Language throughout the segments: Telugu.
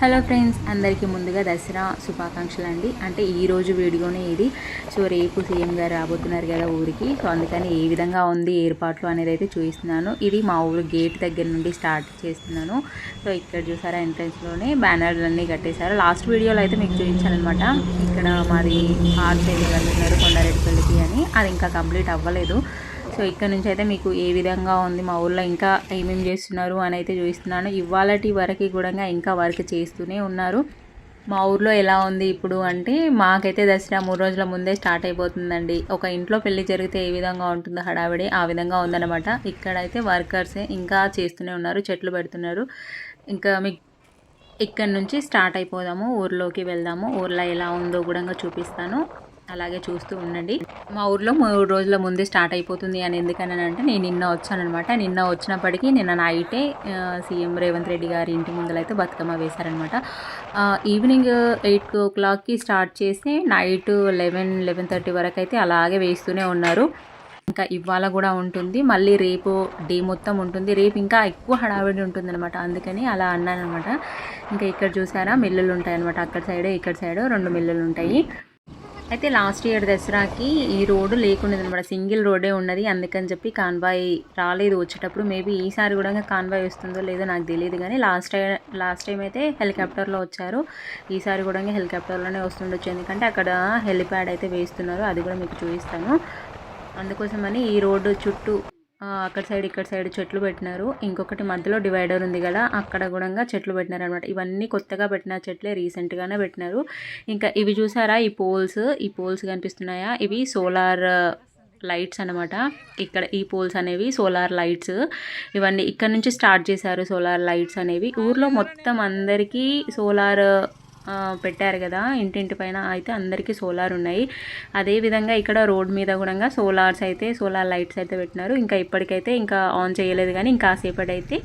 హలో ఫ్రెండ్స్ అందరికీ ముందుగా దసరా శుభాకాంక్షలు అండి. అంటే ఈరోజు వీడియోనే ఇది. సో రేపు సీఎం గారు రాబోతున్నారు కదా ఊరికి. సో అందుకని ఏ విధంగా ఉంది ఏర్పాట్లు అనేది అయితే చూపిస్తున్నాను. ఇది మా ఊరు గేట్ దగ్గర నుండి స్టార్ట్ చేస్తున్నాను. సో ఇక్కడ చూసారా ఎంట్రన్స్లోనే బ్యానర్లు అన్నీ కట్టేశారు. లాస్ట్ వీడియోలో అయితే మీకు చూపించాలన్నమాట ఇక్కడ మాది హార్ట్ సైడ్ వెళ్తున్నారు కొండారెడ్డిపల్లికి అని. అది ఇంకా కంప్లీట్ అవ్వలేదు. సో ఇక్కడ నుంచి అయితే మీకు ఏ విధంగా ఉంది మా ఊళ్ళో ఇంకా ఏమేమి చేస్తున్నారు అని అయితే చూపిస్తున్నాను. ఇవాళటి వరకు కూడా ఇంకా వర్క్ చేస్తూనే ఉన్నారు. మా ఊర్లో ఎలా ఉంది ఇప్పుడు అంటే మాకైతే దసరా మూడు రోజుల ముందే స్టార్ట్ అయిపోతుందండి. ఒక ఇంట్లో పెళ్ళి జరిగితే ఏ విధంగా ఉంటుందో హడావిడి ఆ విధంగా ఉందన్నమాట. ఇక్కడైతే వర్కర్సే ఇంకా చేస్తూనే ఉన్నారు చెట్లు పెడుతున్నారు. ఇంకా మీకు ఇక్కడ నుంచి స్టార్ట్ అయిపోదాము ఊర్లోకి వెళ్దాము. ఊర్లో ఎలా ఉందో కూడా చూపిస్తాను. అలాగే చూస్తూ ఉండండి. మా ఊర్లో మూడు రోజుల ముందే స్టార్ట్ అయిపోతుంది అని ఎందుకని అంటే నేను నిన్న వచ్చానమాట నిన్న వచ్చినప్పటికీ నిన్న నైటే సీఎం రేవంత్ రెడ్డి గారి ఇంటి ముందలైతే బతుకమ్మ వేశారనమాట. ఈవినింగ్ ఎయిట్ ఓ క్లాక్కి స్టార్ట్ చేసి నైట్ లెవెన్ లెవెన్ థర్టీ వరకు అయితే అలాగే వేస్తూనే ఉన్నారు. ఇంకా ఇవాళ కూడా ఉంటుంది. మళ్ళీ రేపు డే మొత్తం ఉంటుంది. రేపు ఇంకా ఎక్కువ హడావిడి ఉంటుంది అనమాట అందుకని అలా అన్నాను అనమాట ఇంకా ఇక్కడ చూసారా మిల్లులు ఉంటాయి అనమాట అక్కడ సైడ్ ఇక్కడ సైడ్ రెండు మిల్లులు ఉంటాయి. అయితే లాస్ట్ ఇయర్ దసరాకి ఈ రోడ్డు లేకుండేది అనమాట సింగిల్ రోడ్డే ఉన్నది. అందుకని చెప్పి కాన్వాయ్ రాలేదు. వచ్చేటప్పుడు మేబీ ఈసారి కూడా కాన్వాయ్ వస్తుందో లేదో నాకు తెలియదు కానీ లాస్ట్ లాస్ట్ టైం అయితే హెలికాప్టర్లో వచ్చారు. ఈసారి కూడా హెలికాప్టర్లోనే వస్తుండొచ్చు. ఎందుకంటే అక్కడ హెలిప్యాడ్ అయితే వేస్తున్నారు. అది కూడా మీకు చూపిస్తాను. అందుకోసమని ఈ రోడ్డు చుట్టూ అక్కడ సైడ్ ఇక్కడ సైడ్ చెట్లు పెట్టినారు. ఇంకొకటి మధ్యలో డివైడర్ ఉంది కదా అక్కడ కూడా చెట్లు పెట్టినారు అనమాట ఇవన్నీ కొత్తగా పెట్టిన చెట్లే రీసెంట్గానే పెట్టినారు. ఇంకా ఇవి చూసారా? ఈ పోల్స్ ఈ పోల్స్ కనిపిస్తున్నాయా? ఇవి సోలార్ లైట్స్ అనమాట ఇక్కడ ఈ పోల్స్ అనేవి సోలార్ లైట్స్. ఇవన్నీ ఇక్కడ నుంచి స్టార్ట్ చేశారు సోలార్ లైట్స్ అనేవి. ఊర్లో మొత్తం అందరికీ సోలార్ పెట్టారు కదా. ఇంటింటి పైన అయితే అందరికీ సోలార్ ఉన్నాయి. అదేవిధంగా ఇక్కడ రోడ్ మీద కూడా సోలార్స్ అయితే సోలార్ లైట్స్ అయితే పెట్టినారు. ఇంకా ఇప్పటికైతే ఇంకా ఆన్ చేయలేదు కానీ ఇంకా సేపటి అయితే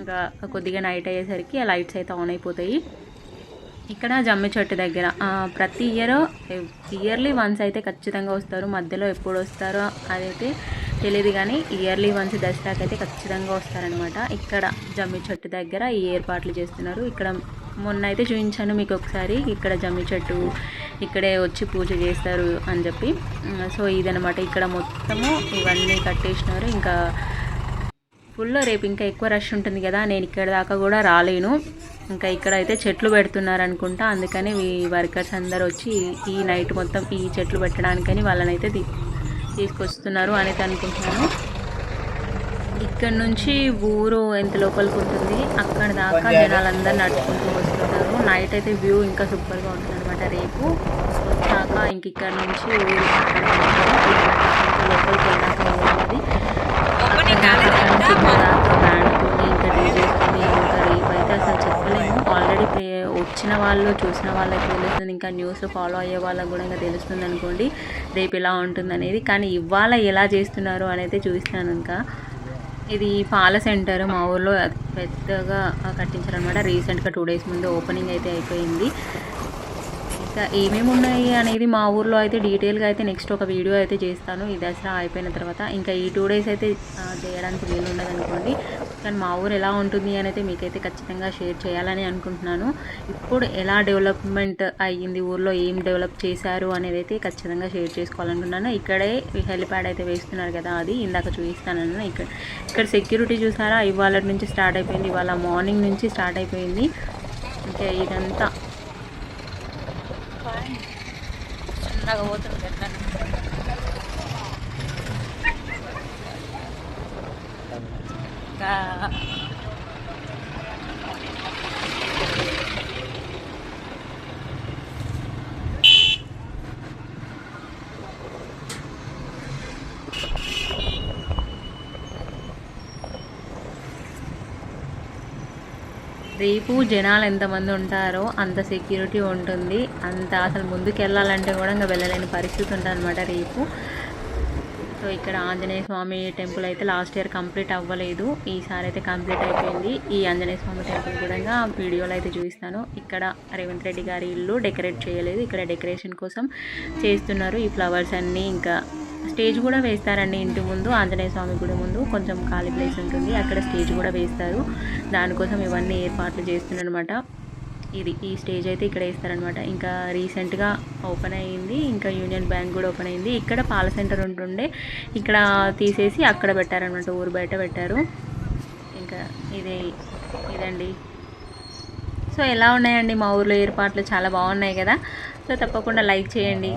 ఇంకా కొద్దిగా నైట్ అయ్యేసరికి ఆ లైట్స్ అయితే ఆన్ అయిపోతాయి. ఇక్కడ జమ్మి చెట్టు దగ్గర ప్రతి ఇయర్ ఇయర్లీ వన్స్ అయితే ఖచ్చితంగా వస్తారు. మధ్యలో ఎప్పుడు వస్తారో అదైతే తెలియదు కానీ ఇయర్లీ వన్స్ దసరాకి అయితే ఖచ్చితంగా వస్తారనమాట ఇక్కడ జమ్మి చెట్టు దగ్గర ఈ ఏర్పాట్లు చేస్తున్నారు. ఇక్కడ మొన్న అయితే చూపించాను మీకు ఒకసారి. ఇక్కడ జమ్మి చెట్టు ఇక్కడే వచ్చి పూజ చేస్తారు అని చెప్పి. సో ఇదనమాట ఇక్కడ మొత్తము ఇవన్నీ కట్టేసినారు. ఇంకా ఫుల్ రేపు ఇంకా ఎక్కువ రష్ ఉంటుంది కదా. నేను ఇక్కడ దాకా కూడా రాలేను. ఇంకా ఇక్కడ అయితే చెట్లు పెడుతున్నారు అనుకుంటా. అందుకని ఈ వర్కర్స్ అందరు వచ్చి ఈ నైట్ మొత్తం ఈ చెట్లు పెట్టడానికని వాళ్ళనైతే తీసుకొస్తున్నారు అనేది అనుకుంటున్నాను. ఇక్కడ నుంచి ఊరు ఎంత లోపలికి ఉంటుంది? అక్కడ దాకా జనాలందరూ నడుచుకుంటూ నైట్ అయితే వ్యూ ఇంకా సూపర్గా ఉంటుంది అనమాట రేపు. వచ్చాక ఇంక ఇక్కడ నుంచి ఊరు లోపలికి వెళ్ళాక బ్యాండ్తోని ఇంకా డీజేస్తోని ఇంకా రేపు అయితే అసలు చెప్పలేము. ఆల్రెడీ వచ్చిన వాళ్ళు చూసిన వాళ్ళకి తెలుస్తుంది. ఇంకా న్యూస్ ఫాలో అయ్యే వాళ్ళకి కూడా ఇంకా తెలుస్తుంది అనుకోండి. రేపు ఎలా ఉంటుంది అనేది కానీ ఇవాళ ఎలా చేస్తున్నారు అనేది చూపిస్తాను ఇంకా. ఇది పాల సెంటర్ మా ఊర్లో పెద్దగా కట్టించారనమాట రీసెంట్గా టూ డేస్ ముందు ఓపెనింగ్ అయితే అయిపోయింది. ఇంకా ఏమేమి ఉన్నాయి అనేది మా ఊర్లో అయితే డీటెయిల్గా అయితే నెక్స్ట్ ఒక వీడియో అయితే చేస్తాను. ఈ దసరా అయిపోయిన తర్వాత ఇంకా ఈ టూ డేస్ అయితే చేయడానికి వీలు ఉండదు అనుకోండి. కానీ మా ఊరు ఎలా ఉంటుంది అని అయితే మీకైతే ఖచ్చితంగా షేర్ చేయాలని అనుకుంటున్నాను. ఇప్పుడు ఎలా డెవలప్మెంట్ అయ్యింది ఊర్లో ఏం డెవలప్ చేశారు అనేది అయితే ఖచ్చితంగా షేర్ చేసుకోవాలనుకుంటున్నాను. ఇక్కడే హెలిప్యాడ్ అయితే వేస్తున్నారు కదా అది ఇందాక చూపిస్తానని ఇక్కడ ఇక్కడ సెక్యూరిటీ చూసారా? ఇవాళ నుంచి స్టార్ట్ అయిపోయింది ఇవాళ మార్నింగ్ నుంచి స్టార్ట్ అయిపోయింది. ఇంకా ఇదంతా చిన్నగా పోతుంది ఎట్లా ఇంకా రేపు జనాలు ఎంతమంది ఉంటారో అంత సెక్యూరిటీ ఉంటుంది. అంత అసలు ముందుకు వెళ్ళాలంటే కూడా ఇంకా వెళ్ళలేని పరిస్థితి ఉంటుందన్నమాట రేపు. సో ఇక్కడ ఆంజనేయ స్వామి టెంపుల్ అయితే లాస్ట్ ఇయర్ కంప్లీట్ అవ్వలేదు. ఈసారి అయితే కంప్లీట్ అయిపోయింది. ఈ ఆంజనేయ స్వామి టెంపుల్ కూడా వీడియోలో అయితే చూపిస్తాను. ఇక్కడ రేవంత్ రెడ్డి గారి ఇల్లు డెకరేట్ చేయలేదు. ఇక్కడ డెకరేషన్ కోసం చేస్తున్నారు ఈ ఫ్లవర్స్ అన్నీ ఇంకా స్టేజ్ కూడా వేస్తారండి ఇంటి ముందు ఆంజనేయ స్వామి గుడి ముందు. కొంచెం ఖాళీ ప్లేస్ ఉంటుంది అక్కడ స్టేజ్ కూడా వేస్తారు. దానికోసం ఇవన్నీ ఏర్పాట్లు చేస్తున్నారనమాట ఇది ఈ స్టేజ్ అయితే ఇక్కడ వేస్తారనమాట ఇంకా రీసెంట్గా ఓపెన్ అయ్యింది ఇంకా యూనియన్ బ్యాంక్ కూడా ఓపెన్ అయింది. ఇక్కడ పాల సెంటర్ ఉంటుండే ఇక్కడ తీసేసి అక్కడ పెట్టారనమాట ఊరు బయట పెట్టారు. ఇంకా ఇదే ఇదండి. సో ఎలా ఉన్నాయండి మా ఊర్లో ఏర్పాట్లు? చాలా బాగున్నాయి కదా. సో తప్పకుండా లైక్ చేయండి.